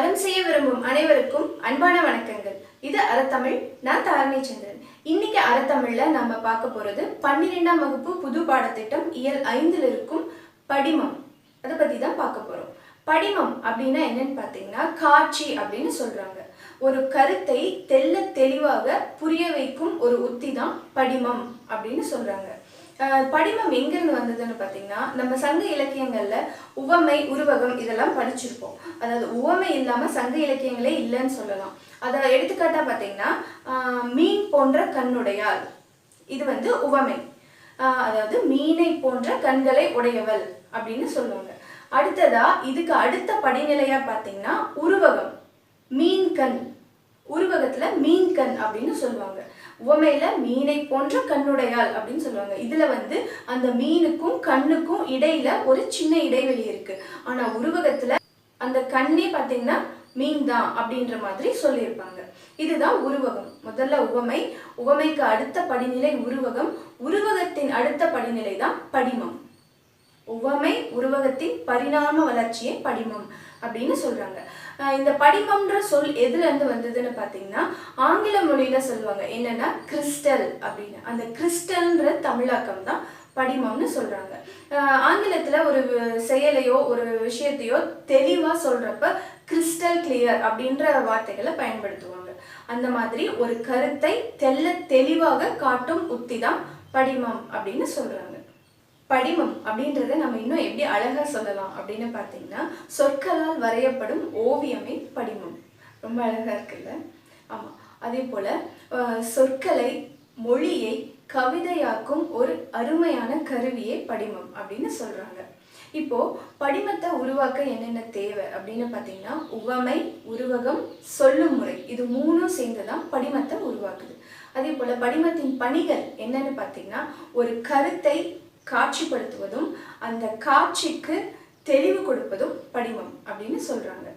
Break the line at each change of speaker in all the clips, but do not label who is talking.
அறம் செய்ய விரும்பும் அனைவருக்கும் அன்பான வணக்கங்கள் இது அறத்தமிழ் நான் தாரணி சந்திரன் இன்னைக்கு அறத்தமிழ்ல நம்ம பார்க்க போறது பன்னிரெண்டாம் வகுப்பு புது பாடத்திட்டம் இயல் ஐந்தில் இருக்கும் படிமம் அதை பத்தி தான் பார்க்க போறோம் படிமம் அப்படின்னா என்னன்னு பார்த்தீங்கன்னா காட்சி அப்படின்னு சொல்றாங்க ஒரு கருத்தை தெல்ல தெளிவாக புரிய வைக்கும் ஒரு உத்தி தான் படிமம் அப்படின்னு சொல்றாங்க படிமம் எங்கிருந்து வந்ததுன்னு பார்த்தீங்கன்னா நம்ம சங்க இலக்கியங்களில் உவமை உருவகம் இதெல்லாம் படிச்சிருப்போம் அதாவது உவமை இல்லாமல் சங்க இலக்கியங்களே இல்லைன்னு சொல்லலாம் அதை எடுத்துக்காட்டாக பார்த்தீங்கன்னா மீன் போன்ற கண்ணுடையாள் இது வந்து உவமை அதாவது மீனை போன்ற கண்களை உடையவள் அப்படின்னு சொல்லுவாங்க அடுத்ததா இதுக்கு அடுத்த படிநிலையாக பார்த்தீங்கன்னா உருவகம் மீன் கண் உருவகத்துல மீன் கண் அப்படின்னு சொல்லுவாங்க உவமையில மீனை போன்ற கண்ணுடையாள் அப்படின்னு சொல்லுவாங்க இதுல வந்து அந்த மீனுக்கும் கண்ணுக்கும் இடையில ஒரு சின்ன இடைவெளி இருக்கு ஆனா உருவகத்துல அந்த கண்ணே பாத்தீங்கன்னா மீன் தான் அப்படின்ற மாதிரி சொல்லியிருப்பாங்க இதுதான் உருவகம் முதல்ல உவமை உவமைக்கு அடுத்த படிநிலை உருவகம் உருவகத்தின் அடுத்த படிநிலை தான் படிமம் உவமை உருவகத்தின் பரிணாம வளர்ச்சியை படிமம் அப்படின்னு சொல்றாங்க இந்த படிமம்ன்ற சொல் இருந்து வந்ததுன்னு பார்த்தீங்கன்னா ஆங்கில மொழியில் சொல்லுவாங்க என்னன்னா கிறிஸ்டல் அப்படின்னு அந்த கிறிஸ்டல்ன்ற தமிழாக்கம் தான் படிமம்னு சொல்கிறாங்க ஆங்கிலத்தில் ஒரு செயலையோ ஒரு விஷயத்தையோ தெளிவாக சொல்கிறப்ப கிறிஸ்டல் கிளியர் அப்படின்ற வார்த்தைகளை பயன்படுத்துவாங்க அந்த மாதிரி ஒரு கருத்தை தெல்ல தெளிவாக காட்டும் உத்தி தான் படிமம் அப்படின்னு சொல்கிறாங்க படிமம் அப்படின்றத நம்ம இன்னும் எப்படி அழகாக சொல்லலாம் அப்படின்னு பார்த்தீங்கன்னா சொற்களால் வரையப்படும் ஓவியமே படிமம் ரொம்ப அழகாக இருக்குல்ல ஆமாம் அதே போல் சொற்களை மொழியை கவிதையாக்கும் ஒரு அருமையான கருவியே படிமம் அப்படின்னு சொல்கிறாங்க இப்போ படிமத்தை உருவாக்க என்னென்ன தேவை அப்படின்னு பார்த்தீங்கன்னா உவமை உருவகம் சொல்லும் முறை இது மூணும் சேர்ந்து தான் படிமத்தை உருவாக்குது அதே போல் படிமத்தின் பணிகள் என்னன்னு பார்த்தீங்கன்னா ஒரு கருத்தை காட்சிப்படுத்துவதும் அந்த காட்சிக்கு தெளிவு கொடுப்பதும் படிமம் அப்படின்னு சொல்கிறாங்க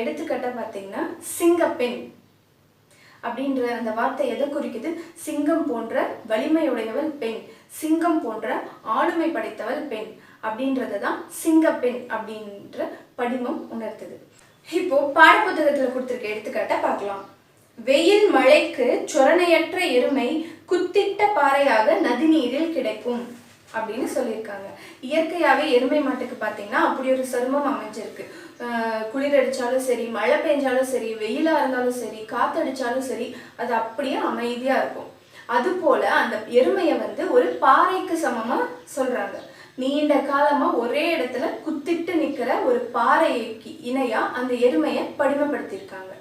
எடுத்துக்காட்டாக பார்த்தீங்கன்னா சிங்கப்பெண் அப்படின்ற அந்த வார்த்தை எதை குறிக்குது சிங்கம் போன்ற வலிமையுடையவள் பெண் சிங்கம் போன்ற ஆளுமை படைத்தவள் பெண் அப்படின்றத தான் சிங்கப்பெண் அப்படின்ற படிமம் உணர்த்துது இப்போ பாடப்புத்தகத்தில் கொடுத்துருக்க எடுத்துக்காட்ட பார்க்கலாம் வெயில் மழைக்கு சொரணையற்ற எருமை குத்திட்ட பாறையாக நதிநீரில் கிடைக்கும் அப்படின்னு சொல்லியிருக்காங்க இயற்கையாகவே எருமை மாட்டுக்கு பார்த்தீங்கன்னா அப்படி ஒரு சருமம் அமைஞ்சிருக்கு குளிர் அடித்தாலும் சரி மழை பெஞ்சாலும் சரி வெயிலாக இருந்தாலும் சரி காற்றடிச்சாலும் சரி அது அப்படியே அமைதியாக இருக்கும் அதுபோல் அந்த எருமையை வந்து ஒரு பாறைக்கு சமமாக சொல்கிறாங்க நீண்ட காலமாக ஒரே இடத்துல குத்திட்டு நிற்கிற ஒரு பாறைக்கு இணையாக அந்த எருமையை படிமப்படுத்தியிருக்காங்க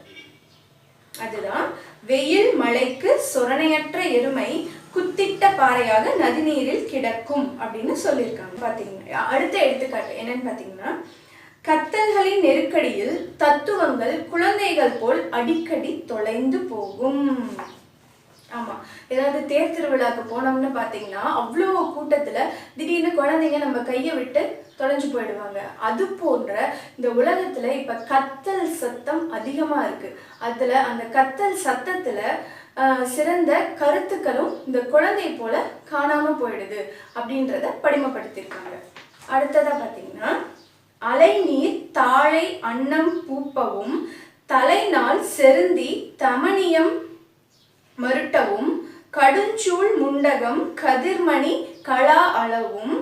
அதுதான் வெயில் மழைக்கு சொரணையற்ற எருமை குத்திட்ட பாறையாக நதிநீரில் கிடக்கும் அப்படின்னு சொல்லியிருக்காங்க பார்த்தீங்கன்னா அடுத்த எடுத்துக்காட்டு என்னன்னு பார்த்தீங்கன்னா கத்தல்களின் நெருக்கடியில் தத்துவங்கள் குழந்தைகள் போல் அடிக்கடி தொலைந்து போகும் ஆமாம் ஏதாவது தேர் திருவிழாக்கு போனோம்னு பார்த்தீங்கன்னா அவ்வளோ கூட்டத்தில் திடீர்னு குழந்தைங்க நம்ம கையை விட்டு தொலைஞ்சு போயிடுவாங்க அது போன்ற இந்த உலகத்தில் இப்போ கத்தல் சத்தம் அதிகமாக இருக்குது அதில் அந்த கத்தல் சத்தத்தில் சிறந்த கருத்துக்களும் இந்த குழந்தை போல காணாமல் போயிடுது அப்படின்றத படிமப்படுத்தியிருக்காங்க அடுத்ததாக பார்த்தீங்கன்னா அலைநீர் தாழை அன்னம் பூப்பவும் தலைநாள் செருந்தி தமனியம் மருட்டவும் கடுஞ்சூள் முண்டகம் கதிர்மணி கலா அளவும்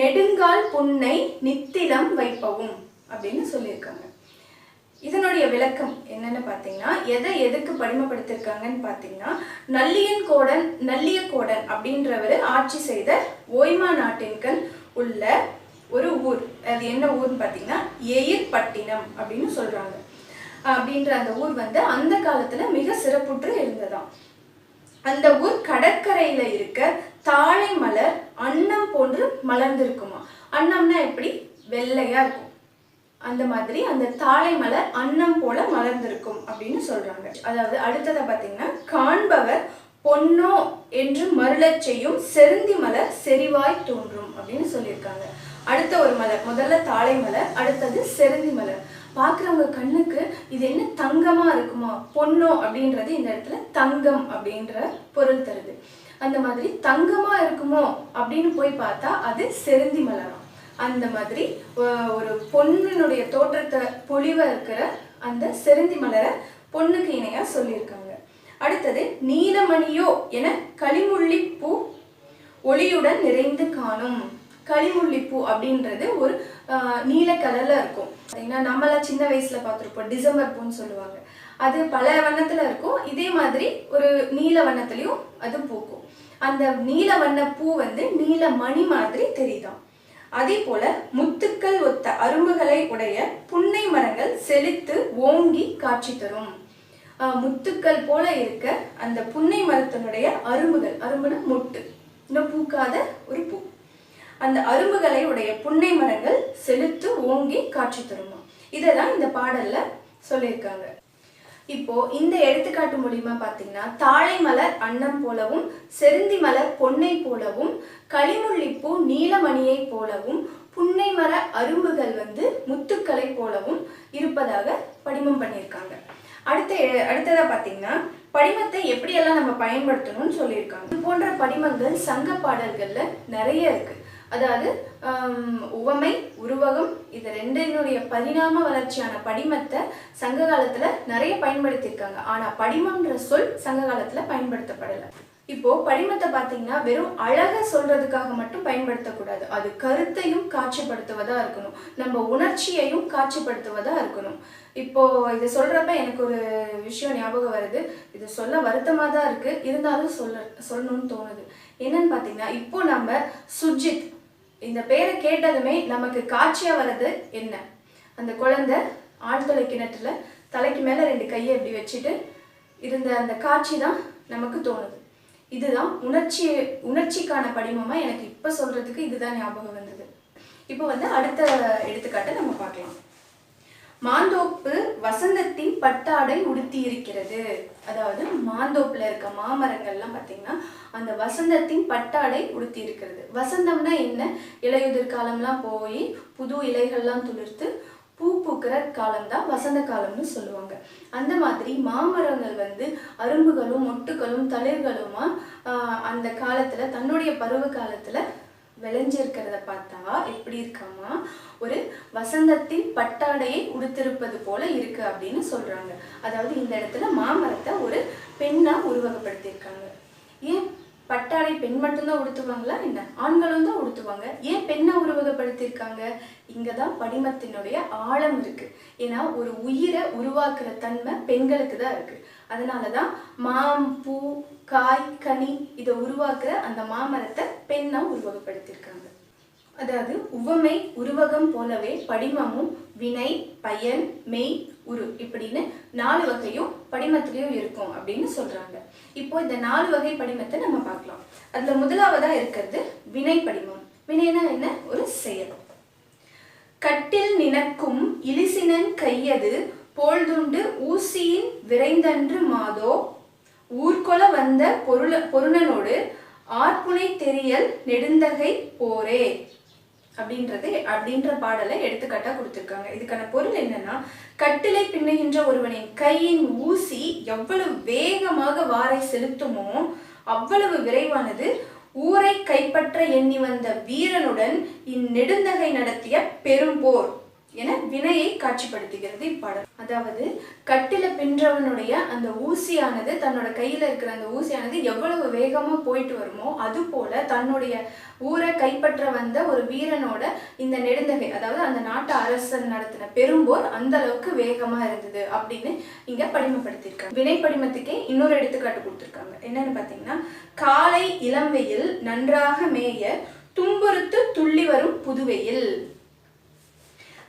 நெடுங்கால் புன்னை நித்திலம் வைப்பவும் அப்படின்னு சொல்லியிருக்காங்க இதனுடைய விளக்கம் என்னன்னு பார்த்தீங்கன்னா எதை எதுக்கு படிமப்படுத்திருக்காங்கன்னு பார்த்தீங்கன்னா நல்லியன் கோடன் நல்லிய கோடன் அப்படின்றவர் ஆட்சி செய்த ஓய்மா நாட்டின்கண் உள்ள ஒரு ஊர் அது என்ன ஊர்னு பார்த்தீங்கன்னா எயிர்பட்டினம் அப்படின்னு சொல்கிறாங்க அப்படின்ற அந்த ஊர் வந்து அந்த காலத்தில் மிக சிறப்புற்று இருந்ததாம் அந்த ஊர் கடற்கரையில் இருக்க தாழை மலர் அன்னம் போன்று மலர்ந்திருக்குமா அன்னம்னா எப்படி வெள்ளையாக இருக்கும் அந்த மாதிரி அந்த தாழை மலர் அன்னம் போல மலர்ந்திருக்கும் அப்படின்னு சொல்றாங்க அதாவது அடுத்ததை பார்த்தீங்கன்னா காண்பவர் பொன்னோ என்று மருளச் செய்யும் செருந்தி மலர் செறிவாய் தோன்றும் அப்படின்னு சொல்லியிருக்காங்க அடுத்த ஒரு மலர் முதல்ல தாழை மலர் அடுத்தது செருந்தி மலர் பார்க்குறவங்க கண்ணுக்கு இது என்ன தங்கமாக இருக்குமா பொன்னோ அப்படின்றது இந்த இடத்துல தங்கம் அப்படின்ற பொருள் தருது அந்த மாதிரி தங்கமாக இருக்குமோ அப்படின்னு போய் பார்த்தா அது செருந்தி மலரும் அந்த மாதிரி ஒரு பொண்ணினுடைய தோற்றத்தை பொழிவாக இருக்கிற அந்த செருந்தி மலரை பொண்ணுக்கு இணையாக சொல்லியிருக்காங்க அடுத்தது நீலமணியோ என களிமுள்ளிப்பூ ஒளியுடன் நிறைந்து காணும் களிமுள்ளிப்பூ அப்படின்றது ஒரு நீல கலரில் இருக்கும் பார்த்தீங்கன்னா நம்மளாம் சின்ன வயசில் பார்த்துருப்போம் டிசம்பர் பூன்னு சொல்லுவாங்க அது பல வண்ணத்தில் இருக்கும் இதே மாதிரி ஒரு நீல வண்ணத்துலேயும் அது பூக்கும் அந்த நீல வண்ண பூ வந்து நீல மணி மாதிரி தெரியுதான் அதே போல முத்துக்கள் ஒத்த அரும்புகளை உடைய புன்னை மரங்கள் செழித்து ஓங்கி காட்சி தரும் முத்துக்கள் போல இருக்க அந்த புன்னை மரத்தினுடைய அரும்புகள் அரும்புனா மொட்டு இன்னும் பூக்காத ஒரு பூ அந்த அரும்புகளை உடைய புன்னை மரங்கள் செலுத்து ஓங்கி காட்சி தருமா தான் இந்த பாடல்ல சொல்லியிருக்காங்க இப்போ இந்த எடுத்துக்காட்டு மூலியமா பார்த்தீங்கன்னா தாழை மலர் அன்னம் போலவும் செருந்தி மலர் பொன்னை போலவும் களிமுள்ளிப்பூ நீலமணியை போலவும் புன்னை மர அரும்புகள் வந்து முத்துக்களை போலவும் இருப்பதாக படிமம் பண்ணியிருக்காங்க அடுத்த அடுத்ததாக பார்த்தீங்கன்னா படிமத்தை எப்படியெல்லாம் நம்ம பயன்படுத்தணும்னு சொல்லியிருக்காங்க இது போன்ற படிமங்கள் சங்க பாடல்கள்ல நிறைய இருக்குது அதாவது உவமை உருவகம் இது ரெண்டினுடைய பரிணாம வளர்ச்சியான படிமத்தை சங்க காலத்தில் நிறைய பயன்படுத்தியிருக்காங்க ஆனால் படிமன்ற சொல் சங்க காலத்தில் பயன்படுத்தப்படலை இப்போ படிமத்தை பார்த்தீங்கன்னா வெறும் அழக சொல்றதுக்காக மட்டும் பயன்படுத்தக்கூடாது அது கருத்தையும் காட்சிப்படுத்துவதா இருக்கணும் நம்ம உணர்ச்சியையும் காட்சிப்படுத்துவதா இருக்கணும் இப்போ இதை சொல்றப்ப எனக்கு ஒரு விஷயம் ஞாபகம் வருது இது சொல்ல வருத்தமாக தான் இருக்கு இருந்தாலும் சொல்ல சொல்லணும்னு தோணுது என்னன்னு பார்த்தீங்கன்னா இப்போ நம்ம சுஜித் இந்த பேரை கேட்டதுமே நமக்கு காட்சியாக வர்றது என்ன அந்த குழந்தை ஆழ்துளை கிணற்றுல தலைக்கு மேலே ரெண்டு கையை இப்படி வச்சுட்டு இருந்த அந்த காட்சி தான் நமக்கு தோணுது இதுதான் உணர்ச்சி உணர்ச்சிக்கான படிமமாக எனக்கு இப்போ சொல்கிறதுக்கு இதுதான் ஞாபகம் வந்தது இப்போ வந்து அடுத்த எடுத்துக்காட்டை நம்ம பார்க்கலாம் மாந்தோப்பு வசந்தத்தின் பட்டாடை உடுத்தி இருக்கிறது அதாவது மாந்தோப்புல இருக்க மாமரங்கள்லாம் பார்த்தீங்கன்னா அந்த வசந்தத்தின் பட்டாடை உடுத்தி இருக்கிறது வசந்தம்னா என்ன இலையுதிர் காலம்லாம் போய் புது இலைகள்லாம் துளிர்த்து பூ பூக்கிற காலம்தான் வசந்த காலம்னு சொல்லுவாங்க அந்த மாதிரி மாமரங்கள் வந்து அரும்புகளும் மொட்டுகளும் தளிர்களுமா அந்த காலத்தில் தன்னுடைய பருவ காலத்தில் விளைஞ்சிருக்கிறத பார்த்தா எப்படி இருக்காமா ஒரு வசந்தத்தின் பட்டாடையை உடுத்திருப்பது போல இருக்கு அப்படின்னு சொல்றாங்க அதாவது இந்த இடத்துல மாமரத்தை ஒரு பெண்ணா உருவகப்படுத்தியிருக்காங்க ஏன் பட்டாடை பெண் மட்டும்தான் உடுத்துவாங்களா என்ன ஆண்களும் தான் உடுத்துவாங்க ஏன் பெண்ணை உருவகப்படுத்தியிருக்காங்க இங்கே தான் படிமத்தினுடைய ஆழம் இருக்குது ஏன்னா ஒரு உயிரை உருவாக்குற தன்மை பெண்களுக்கு தான் இருக்குது அதனால தான் மாம் பூ காய் கனி இதை உருவாக்குற அந்த மாமரத்தை பெண்ணா உருவகப்படுத்தியிருக்காங்க அதாவது உவமை உருவகம் போலவே படிமமும் வினை பயன் மெய் உரு இப்படின்னு நாலு வகையும் படிமத்திலையும் இருக்கும் அப்படின்னு சொல்றாங்க இப்போ இந்த நாலு வகை படிமத்தை நம்ம பார்க்கலாம் அதுல முதலாவதா இருக்கிறது வினை படிமம் வினைனா என்ன ஒரு செயல் கட்டில் நினக்கும் இலிசினன் கையது போழ்துண்டு ஊசியின் விரைந்தன்று மாதோ ஊர்கொல வந்த பொருள பொருணனோடு ஆற்புனை தெரியல் நெடுந்தகை போரே அப்படின்றது அப்படின்ற பாடலை எடுத்துக்காட்டா கொடுத்துருக்காங்க இதுக்கான பொருள் என்னன்னா கட்டிலை பின்னுகின்ற ஒருவனின் கையின் ஊசி எவ்வளவு வேகமாக வாரை செலுத்துமோ அவ்வளவு விரைவானது ஊரை கைப்பற்ற எண்ணி வந்த வீரனுடன் இந்நெடுந்தகை நடத்திய பெரும்போர் என வினையை காட்சிப்படுத்துகிறது இப்படம் அதாவது கட்டில பின்றவனுடைய அந்த ஊசியானது தன்னோட கையில இருக்கிற அந்த ஊசியானது எவ்வளவு வேகமா போயிட்டு வருமோ அது போல தன்னுடைய ஊரை கைப்பற்ற வந்த ஒரு வீரனோட இந்த நெடுந்தகை அதாவது அந்த நாட்டு அரசன் நடத்தின பெரும்போர் அந்த அளவுக்கு வேகமா இருந்தது அப்படின்னு இங்க படிமப்படுத்திருக்காங்க வினை படிமத்துக்கே இன்னொரு எடுத்துக்காட்டு கொடுத்துருக்காங்க என்னன்னு பாத்தீங்கன்னா காலை இளம் நன்றாக மேய துன்புறுத்து துள்ளி வரும் புதுவையில்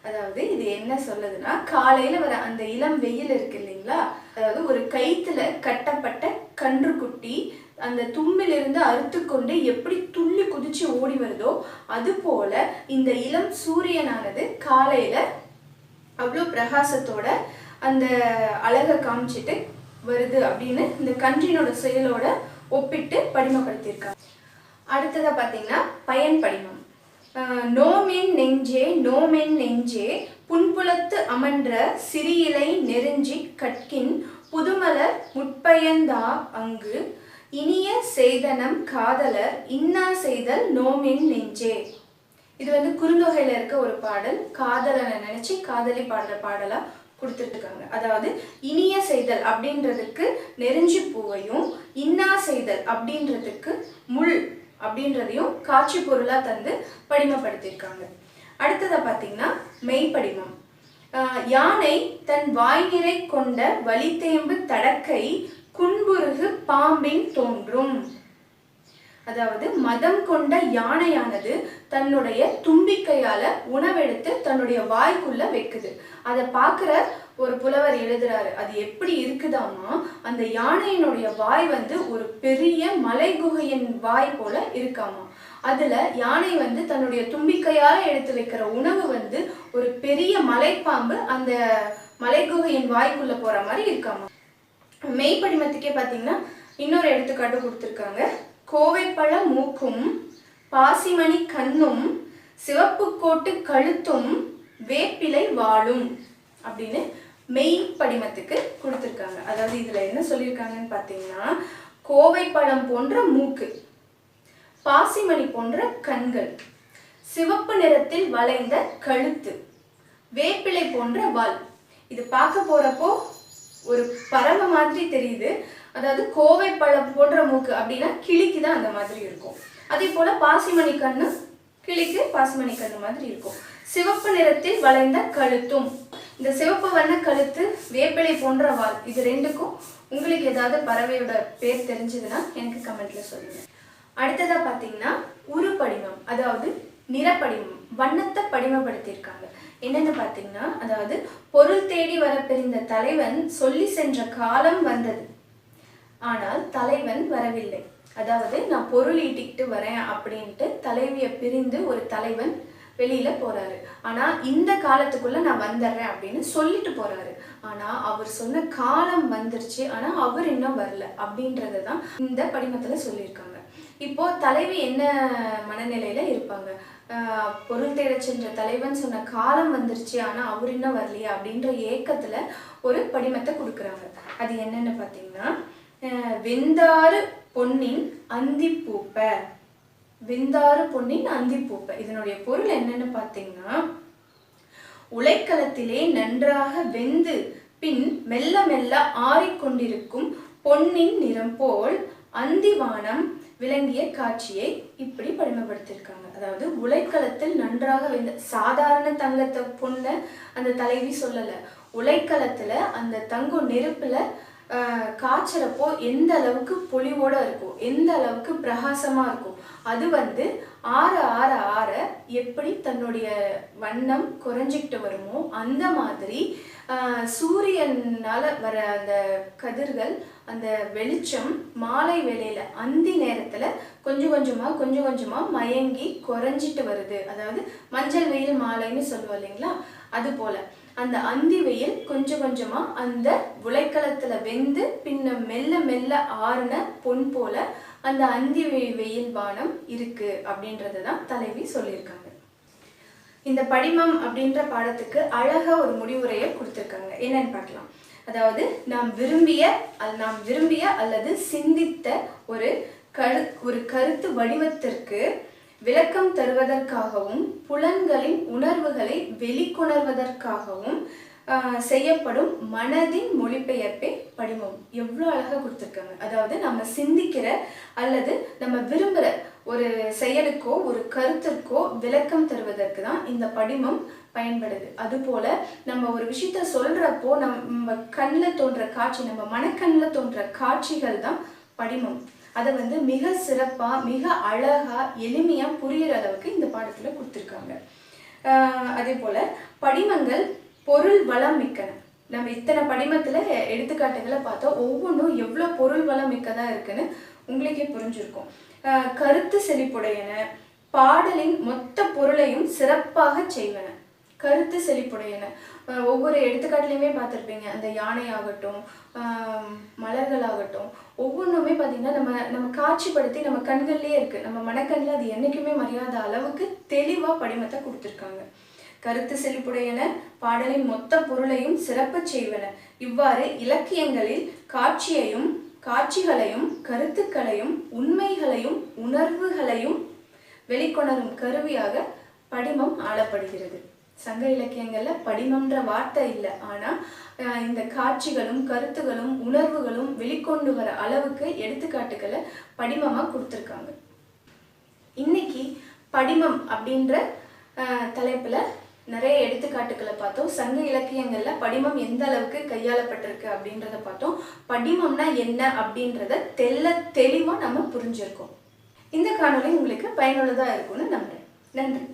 அதாவது இது என்ன சொல்லுதுன்னா காலையில வர அந்த இளம் வெயில் இருக்கு இல்லைங்களா அதாவது ஒரு கைத்துல கட்டப்பட்ட கன்றுக்குட்டி அந்த தும்பிலிருந்து அறுத்து கொண்டு எப்படி துள்ளி குதிச்சு ஓடி வருதோ அது போல இந்த இளம் சூரியனானது காலையில அவ்வளோ பிரகாசத்தோட அந்த அழகை காமிச்சிட்டு வருது அப்படின்னு இந்த கன்றினோட செயலோட ஒப்பிட்டு படிமப்படுத்தியிருக்காங்க அடுத்ததை பார்த்தீங்கன்னா பயன் படிமம் நோமென் நெஞ்சே நோமென் நெஞ்சே புன்புலத்து அமன்ற சிறியிலை நெருஞ்சி கற்கின் புதுமலர் முட்பயந்தா அங்கு இனிய செய்தனம் காதலர் இன்னா செய்தல் நோமென் நெஞ்சே இது வந்து குறுந்தொகையில் இருக்க ஒரு பாடல் காதலனை நினைச்சு காதலி பாடுற பாடலா கொடுத்துட்ருக்காங்க அதாவது இனிய செய்தல் அப்படின்றதுக்கு நெருஞ்சி பூவையும் இன்னா செய்தல் அப்படின்றதுக்கு முள் அப்படின்றதையும் காட்சி பொருளாக தந்து படிமப்படுத்தியிருக்காங்க அடுத்ததாக பார்த்தீங்கன்னா மெய்ப்படிமம் யானை தன் வாய் நிறை கொண்ட வலித்தேம்பு தடக்கை குன்புருகு பாம்பின் தோன்றும் அதாவது மதம் கொண்ட யானையானது தன்னுடைய தும்பிக்கையால உணவெடுத்து தன்னுடைய வாய்க்குள்ள வைக்குது அதை பார்க்குற ஒரு புலவர் எழுதுறாரு அது எப்படி இருக்குதாமா அந்த யானையினுடைய வாய் வந்து ஒரு பெரிய மலை குகையின் வாய் போல இருக்காமா அதுல யானை வந்து தன்னுடைய தும்பிக்கையால எடுத்து வைக்கிற உணவு வந்து ஒரு பெரிய மலைப்பாம்பு அந்த மலை குகையின் வாய்க்குள்ள போற மாதிரி இருக்காமா மெய்ப்படிமத்துக்கே பாத்தீங்கன்னா இன்னொரு எடுத்துக்காட்டு கொடுத்துருக்காங்க கோவைப்பழ மூக்கும் பாசிமணி கண்ணும் சிவப்பு கோட்டு கழுத்தும் வேப்பிலை வாழும் அப்படின்னு மெயின் படிமத்துக்கு கொடுத்துருக்காங்க அதாவது இதில் என்ன சொல்லியிருக்காங்கன்னு பார்த்தீங்கன்னா கோவை பழம் போன்ற மூக்கு பாசிமணி போன்ற கண்கள் சிவப்பு நிறத்தில் வளைந்த கழுத்து வேப்பிலை போன்ற வால் இது பார்க்க போகிறப்போ ஒரு பறவை மாதிரி தெரியுது அதாவது கோவை பழம் போன்ற மூக்கு அப்படின்னா கிளிக்கு தான் அந்த மாதிரி இருக்கும் அதே போல் பாசிமணி கண்ணு கிளிக்கு பாசிமணி கண்ணு மாதிரி இருக்கும் சிவப்பு நிறத்தில் வளைந்த கழுத்தும் இந்த சிவப்பு வண்ண கழுத்து வேப்பிலை போன்ற வால் இது ரெண்டுக்கும் உங்களுக்கு ஏதாவது பறவையோட பேர் தெரிஞ்சதுன்னா எனக்கு கமெண்ட்ல சொல்லுங்க அடுத்ததா பார்த்தீங்கன்னா உரு படிமம் அதாவது நிறப்படிமம் வண்ணத்தை படிமப்படுத்தியிருக்காங்க என்னென்னு பார்த்தீங்கன்னா அதாவது பொருள் தேடி வர பிரிந்த தலைவன் சொல்லி சென்ற காலம் வந்தது ஆனால் தலைவன் வரவில்லை அதாவது நான் பொருள் ஈட்டிக்கிட்டு வரேன் அப்படின்ட்டு தலைவியை பிரிந்து ஒரு தலைவன் வெளியில் போகிறாரு ஆனால் இந்த காலத்துக்குள்ளே நான் வந்துடுறேன் அப்படின்னு சொல்லிட்டு போகிறாரு ஆனால் அவர் சொன்ன காலம் வந்துருச்சு ஆனால் அவர் இன்னும் வரல அப்படின்றத தான் இந்த படிமத்தில் சொல்லியிருக்காங்க இப்போ தலைவி என்ன மனநிலையில் இருப்பாங்க பொருள் தேட சென்ற தலைவன் சொன்ன காலம் வந்துருச்சு ஆனால் அவர் இன்னும் வரலையா அப்படின்ற ஏக்கத்தில் ஒரு படிமத்தை கொடுக்குறாங்க அது என்னென்னு பார்த்தீங்கன்னா வெந்தாறு பொன்னின் அந்திப்பூப்ப விந்தாறு பொன்னின் அந்திப்பூப்பை இதனுடைய பொருள் என்னன்னு பார்த்தீங்கன்னா உலைக்களத்திலே நன்றாக வெந்து பின் மெல்ல மெல்ல ஆறிக்கொண்டிருக்கும் பொன்னின் நிறம் போல் அந்திவானம் விளங்கிய காட்சியை இப்படி படிமைப்படுத்தியிருக்காங்க அதாவது உலைக்களத்தில் நன்றாக வெந்த சாதாரண தங்கத்தை பொண்ணை அந்த தலைவி சொல்லலை உலைக்களத்தில் அந்த தங்கம் நெருப்பில் காய்ச்சறப்போ எந்த அளவுக்கு பொலிவோட இருக்கும் எந்த அளவுக்கு பிரகாசமாக இருக்கும் அது வந்து ஆற ஆற ஆற எப்படி தன்னுடைய வண்ணம் குறைஞ்சிக்கிட்டு வருமோ அந்த மாதிரி சூரியனால் வர அந்த கதிர்கள் அந்த வெளிச்சம் மாலை வேளையில் அந்தி நேரத்தில் கொஞ்சம் கொஞ்சமாக கொஞ்சம் கொஞ்சமாக மயங்கி குறைஞ்சிட்டு வருது அதாவது மஞ்சள் வெயில் மாலைன்னு சொல்லுவோம் இல்லைங்களா அது போல் அந்த அந்தி வெயில் கொஞ்சம் கொஞ்சமாக அந்த உலைக்களத்தில் வெந்து பின்ன மெல்ல மெல்ல ஆறுன பொன் போல அந்த அந்தி வெயில் வானம் இருக்கு அப்படின்றத தான் தலைவி சொல்லியிருக்காங்க இந்த படிமம் அப்படின்ற பாடத்துக்கு அழகாக ஒரு முடிவுரையை கொடுத்துருக்காங்க என்னன்னு பார்க்கலாம் அதாவது நாம் விரும்பிய நாம் விரும்பிய அல்லது சிந்தித்த ஒரு கரு ஒரு கருத்து வடிவத்திற்கு விளக்கம் தருவதற்காகவும் புலன்களின் உணர்வுகளை வெளிக்கொணர்வதற்காகவும் செய்யப்படும் மனதின் மொழிபெயர்ப்பே படிமம் எவ்வளோ அழகாக கொடுத்துருக்காங்க அதாவது நம்ம சிந்திக்கிற அல்லது நம்ம விரும்புகிற ஒரு செயலுக்கோ ஒரு கருத்திற்கோ விளக்கம் தருவதற்கு தான் இந்த படிமம் பயன்படுது அதுபோல் நம்ம ஒரு விஷயத்த சொல்கிறப்போ நம்ம கண்ணில் தோன்ற காட்சி நம்ம மனக்கண்ணில் தோன்ற காட்சிகள் தான் படிமம் அதை வந்து மிக சிறப்பாக மிக அழகாக எளிமையாக புரியிற அளவுக்கு இந்த பாடத்தில் கொடுத்துருக்காங்க அதே போல் படிமங்கள் பொருள் வளம் மிக்கன நம்ம இத்தனை படிமத்தில் எடுத்துக்காட்டுகளை பார்த்தா ஒவ்வொன்றும் எவ்வளோ பொருள் வளம் மிக்கதாக இருக்குன்னு உங்களுக்கே புரிஞ்சிருக்கும் கருத்து செழிப்புடையன பாடலின் மொத்த பொருளையும் சிறப்பாக செய்வன கருத்து செழிப்புடையன ஒவ்வொரு எடுத்துக்காட்டுலையுமே பார்த்துருப்பீங்க அந்த யானை ஆகட்டும் மலர்களாகட்டும் எப்போவுமே பார்த்தீங்கன்னா நம்ம நம்ம காட்சிப்படுத்தி நம்ம கண்கள்லேயே இருக்குது நம்ம மனக்கண்ணில் அது என்றைக்குமே மறையாத அளவுக்கு தெளிவாக படிமத்தை கொடுத்துருக்காங்க கருத்து செழிப்புடையன பாடலின் மொத்த பொருளையும் சிறப்பு செய்வன இவ்வாறு இலக்கியங்களில் காட்சியையும் காட்சிகளையும் கருத்துக்களையும் உண்மைகளையும் உணர்வுகளையும் வெளிக்கொணரும் கருவியாக படிமம் ஆளப்படுகிறது சங்க இலக்கியங்களில் படிமன்ற வார்த்தை இல்லை ஆனால் இந்த காட்சிகளும் கருத்துகளும் உணர்வுகளும் வெளிக்கொண்டு வர அளவுக்கு எடுத்துக்காட்டுகளை படிமமாக கொடுத்துருக்காங்க இன்னைக்கு படிமம் அப்படின்ற தலைப்பில் நிறைய எடுத்துக்காட்டுகளை பார்த்தோம் சங்க இலக்கியங்களில் படிமம் எந்த அளவுக்கு கையாளப்பட்டிருக்கு அப்படின்றத பார்த்தோம் படிமம்னா என்ன அப்படின்றத தெல்ல தெளிவாக நம்ம புரிஞ்சிருக்கோம் இந்த காணொலி உங்களுக்கு பயனுள்ளதாக இருக்கும்னு நம்புகிறேன் நன்றி